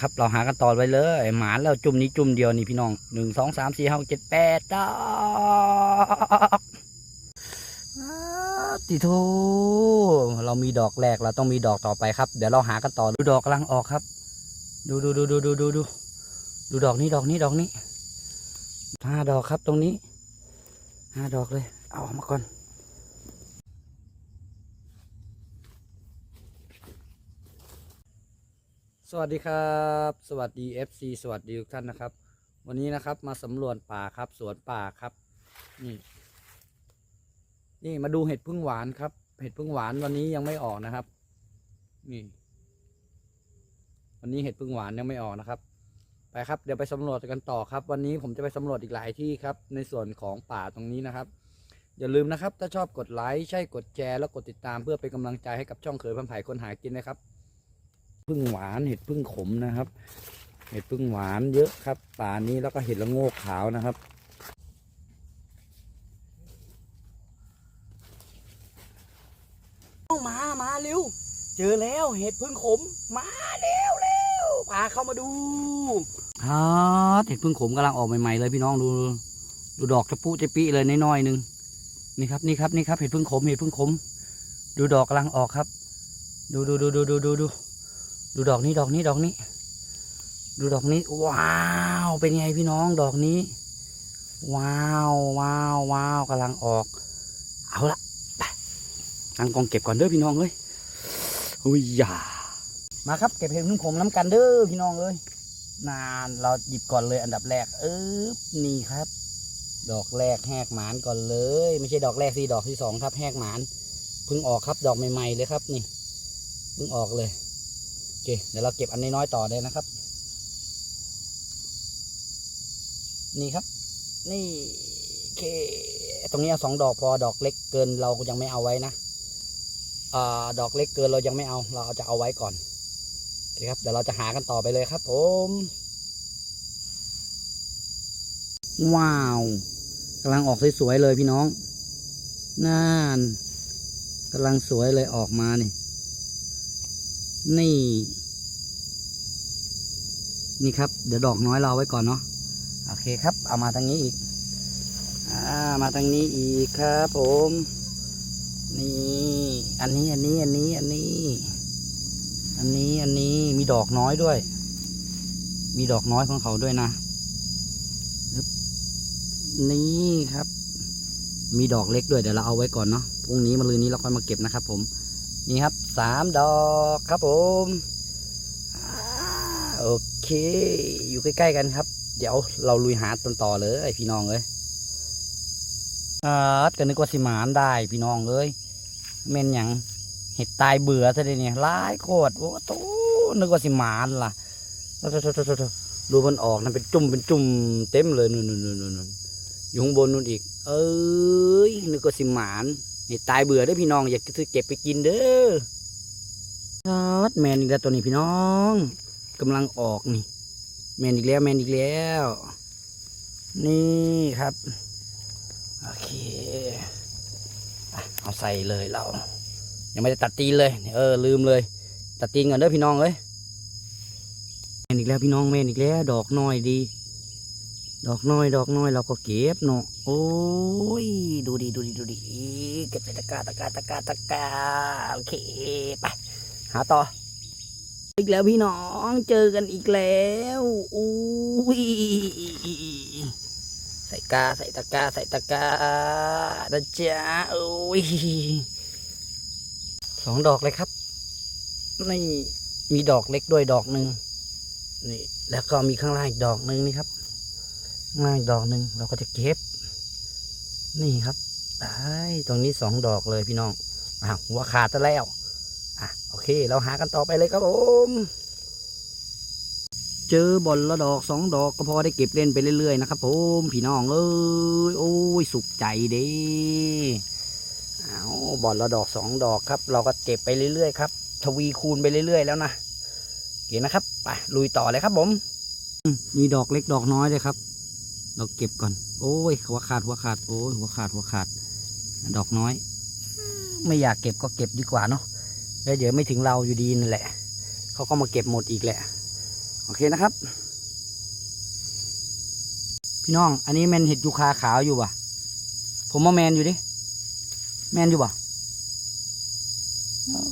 ครับ เราหากันต่อไปเลยหมาแล้วจุ่มนี้จุ่มเดียวนี่พี่น้องหนึ่งสองสามสี่ห้าเจ็ดแปดดอกอ้าติโทเรามีดอกแรกเราต้องมีดอกต่อไปครับ เดี๋ยวเราหากันต่อดูดอกกำลังออกครับ ดูดูดูดูดูดูดูดูดอกนี้ดอกนี้ดอกนี้ห้าดอกครับตรงนี้ห้าดอกเลย เอาออกมาก่อน สวัสดีครับ สวัสดี FC สวัสดีทุกท่านนะครับ วันนี้นะครับมาสำรวจป่าครับสวนป่าครับ นี่ นี่มาดูเห็ดพึ่งหวานครับ เห็ดพึ่งหวานวันนี้ยังไม่ออกนะครับ นี่ วันนี้เห็ดพึ่งหวานยังไม่ออกนะครับ ไปครับเดี๋ยวไปสำรวจกันต่อครับ วันนี้ผมจะไปสำรวจอีกหลายที่ครับ ในส่วนของป่าตรงนี้นะครับ อย่าลืมนะครับ ถ้าชอบกดไลค์ใช่กดแชร์แล้วกดติดตามเพื่อเป็นกำลังใจให้กับช่องเขยพันไผ่คนหากินนะครับ พึ่งหวานเห็ดพึ่งขมนะครับ เห็ดพึ่งหวานเยอะครับป่านี้แล้วก็เห็ดละโงกขาวนะครับ มามาเร็ว เจอแล้วเห็ดพึ่งขม มาเร็วเร็วพาเข้ามาดูครับเห็ดพึ่งขมกำลังออกใหม่ๆเลยพี่น้องดูดูดอกจะปุจะปิเลยน้อยๆหนึ่งนี่ครับนี่ครับนี่ครับเห็ดพึ่งขมเห็ดพึ่งขม ดูดอกกำลังออกครับ ดูดูดูดูดูดู ดูดอกนี้ดอกนี้ดอกนี้ ดูดอกนี้ ว้าว เป็นไงพี่น้องดอกนี้ ว้าวว้าวว้าวกำลังออก เอาละไปตั้งกองเก็บก่อนเด้อพี่น้องเอ้ยอุ้ยอย่ามาครับเก็บเห็ดพึ่งขมน้ำกันเด้อพี่น้องเอ้ยนานเราหยิบก่อนเลยอันดับแรก เออนี่ครับ ดอกแรกแหกหมานก่อนเลย ไม่ใช่ดอกแรกสิดอกที่สองครับแหกหมานเพิ่งออกครับดอกใหม่ๆเลยครับนี่เพิ่งออกเลย เคเดี๋ยวเราเก็บอันน้อยๆต่อเลยนะครับ นี่ครับ นี่เค ตรงนี้สองดอกพอดอกเล็กเกินเรายังไม่เอาไว้นะอ่าดอกเล็กเกินเรายังไม่เอา เราเอาจะเอาไว้ก่อนโอเคครับเดี๋ยวเราจะหากันต่อไปเลยครับ ผม ว้าวกำลังออกสวยๆเลยพี่น้องน่านกำลังสวยเลยออกมานี่ นี่ นี่ครับ เดี๋ยวดอกน้อยเราไว้ก่อนเนาะโอเคครับ เอามาทางนี้อีกอ่ามาทางนี้อีกครับผม นี่ อันนี้อันนี้อันนี้อันนี้ อันนี้อันนี้มีดอกน้อยด้วย มีดอกน้อยของเขาด้วยนะนี่ครับ มีดอกเล็กด้วยเดี๋ยวเราเอาไว้ก่อนเนาะพรุ่งนี้มะรืนนี้เราค่อยมาเก็บนะครับ ผม นี่ครับสามดอกครับผม โอเค อยู่ใกล้ๆกันครับ เดี๋ยวเราลุยหาต้นต่อเลยพี่น้องเอ้ยอ่าก็นึกว่าสิมานได้พี่น้องเอ้ยเม่นหยังเห็ดตายเบื่อซะเลยเนี่ยร้ายโคตรโอ้โตนึกว่าสิมานล่ะโถ่โถ่โถ่โถ่โถ่ดูมันออกนะเป็นจุ่มเป็นจุ่มเต็มเลยนู่นนู่นนู่นอยู่ข้างบนนู่นอีก เอ้ยนึกว่าสิมานนี่ตายเบื่อเด้พี่น้อง อยากซื้อเก็บไปกินเด้อชัดแมนอีกแล้วตัวนี้พี่น้อง กำลังออกนี่ แมนอีกแล้วแมนอีกแล้ว นี่ครับ โอเคเอาใส่เลยเรา ยังไม่ได้ตัดตีนเลย เออ ลืมเลย ตัดตีนก่อนเด้อพี่น้องเอ้ยแมนอีกแล้วพี่น้องแมนอีกแล้ว ดอกน้อยดี ดอกน้อย ดอกน้อยเราก็เก็บเนาะโอ้ยดูดิดูดิดูดิเก็บใส่ตะกร้าตะกร้าตะกร้าตะกร้าโอเคไปหาต่อ อีกแล้วพี่น้องเจอกันอีกแล้วอุ้ยใส่กาใส่ตะกาใส่ตะกานะจ๊ะโอ้ยสองดอกเลยครับนี่มีดอกเล็กด้วยดอกหนึ่งนี่ แล้วก็มีข้างล่างอีกดอกหนึ่งนี่ครับมาอีกดอกหนึ่งเราก็จะเก็บ นี่ครับไอ้ตรงนี้สองดอกเลยพี่น้องอ้าวหัวขาดซะแล้ว โอเค เราหากันต่อไปเลยครับผม เจอบอลละดอกสองดอกก็พอได้เก็บเล่นไปเรื่อยๆนะครับผมพี่น้องเอ้ยโอ้ยสุขใจเด้เอาบอลละดอกสองดอกครับ เราก็เก็บไปเรื่อยๆครับทวีคูณไปเรื่อยๆแล้วนะเก่งนะครับไปลุยต่อเลยครับผมมมีดอกเล็กดอกน้อยเลยครับ เราเก็บก่อน โอ้ยหัวขาดหัวขาดโอ้ยหัวขาดหัวขาด ดอกน้อย ไม่อยากเก็บก็เก็บดีกว่าเนาะ แล้วเดี๋ยวไม่ถึงเราอยู่ดีนั่นแหละ เขาก็มาเก็บหมดอีกแหละ โอเคนะครับ พี่น้อง อันนี้แมนเห็ดยูคาขาวอยู่ป่ะ ผมว่าแมนอยู่ดิ แมนอยู่ป่ะ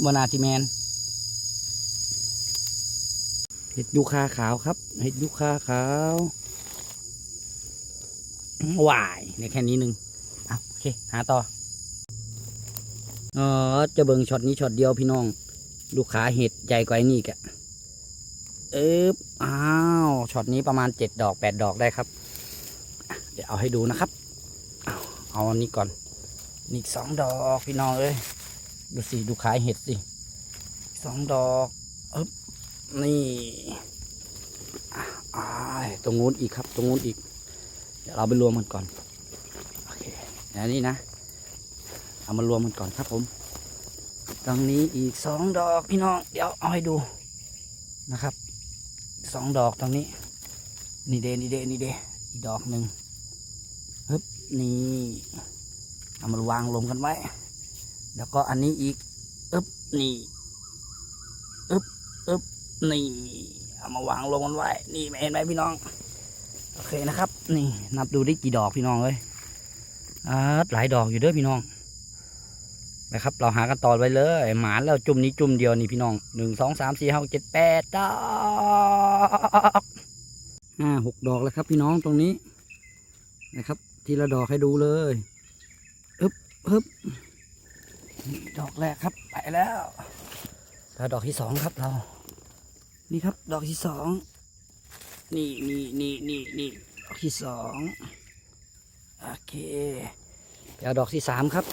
บนาทีแมน เห็ดยูคาขาวครับ เห็ดยูคาขาววายเนี่ยแค่นี้หนึ่งอะโอเค หาต่อ อ๋อจะเบิงช็อตนี้ช็อตเดียวพี่น้อง ลูกค้าเห็ดใหญ่กว่านี่กะเอ๊บอ้าวช็อตนี้ประมาณเจ็ดดอกแปดดอกได้ครับ เดี๋ยวเอาให้ดูนะครับ เอาเอาอันนี้ก่อนนี่อีกสองดอกพี่น้องเอ้ยดูสิดูขายเห็ดสิสองดอกอ๊บนี่อ้ายตรงนู้นอีกครับ ตรงนู้นอีก เดี๋ยวเราไปรวมมันก่อน โอเคเดี๋ยวนี้นะ เอามารวมมันก่อนครับผมตรงนี้อีกสองดอกพี่น้อง เดี๋ยวเอาให้ดูนะครับสองดอกตรงนี้ นี่เดนี่เดนี่เดอีกดอกหนึ่งฮึบนี่เอามาวางลงกันไว้ แล้วก็อันนี้อีกอึบนี่อึบอึบนี่เอามาวางลงกันไว้ นี่เห็นไหมพี่น้องโอเคนะครับ นี่นับดูได้กี่ดอกพี่น้องเลยอ่าหลายดอกอยู่เด้อพี่น้อง นะครับ เราหากันต่อไปเลย หมานแล้วจุ่มนี้จุ่มเดียวนี่พี่น้องหนึ่งสองสามสี่ห้าเจ็ดแปดดอกห้าหกดอกแล้วครับ พี่น้องตรงนี้นะครับ ทีละดอกให้ดูเลยอึบอึบนี่ดอกแรกครับ ไปแล้วแล้วดอกที่สองครับเรา นี่ครับ ดอกที่สองนี่นี่นี่นี่นี่ดอกที่สองโอเคเดี๋ยวดอกที่สามครับ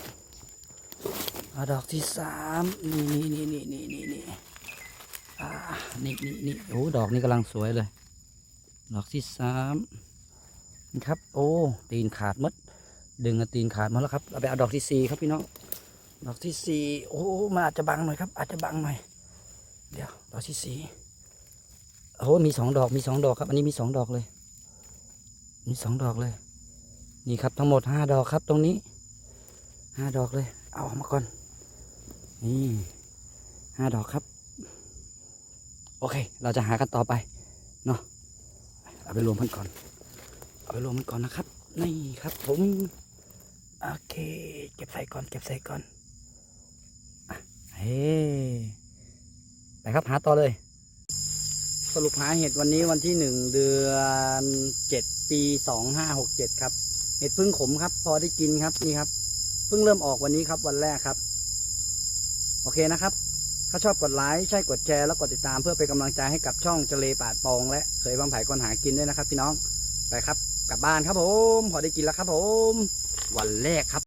อาดอกที่สามนี่นี่นี่นี่นี่นี่นี่อ่านี่นี่นี่โอ้ดอกนี้กำลังสวยเลย ดอกที่สามนี่ครับ โอ้ตีนขาดหมดดึงตีนขาดมาแล้วครับเอาไปเอาดอกที่สี่ครับพี่น้องดอกที่สี่โอ้มันอาจจะบังหน่อยครับ อาจจะบังหน่อยเดี๋ยวดอกที่สี่โอ้มีสองดอกมีสองดอกครับ อันนี้มีสองดอกเลย มีสองดอกเลย นี่ครับทั้งหมดห้าดอกครับตรงนี้ห้าดอกเลย เอาออกมาก่อน นี่ห้าดอกครับ โอเค เราจะหากันต่อไปเนาะเอาไปรวมมันก่อน เอาไปรวมมันก่อนนะครับ นี่ครับผม โอเค เก็บใส่ก่อน เก็บใส่ก่อนอะเฮ้ไปครับ หาต่อเลย สรุปหาเห็ดวันนี้วันที่หนึ่งเดือนเจ็ดปีสองห้าหกเจ็ดครับ เห็ดพึ่งขมครับ พอได้กินครับนี่ครับ เพิ่งเริ่มออกวันนี้ครับวันแรกครับ โอเคนะครับ ถ้าชอบกดไลค์ใช่กดแชร์แล้วกดติดตามเพื่อเป็นกำลังใจให้กับช่องเจเลปาดปองและเคยบางไผ่คนหากินด้วยนะครับ พี่น้องไปครับ กลับบ้านครับผม พอได้กินแล้วครับผม วันแรกครับ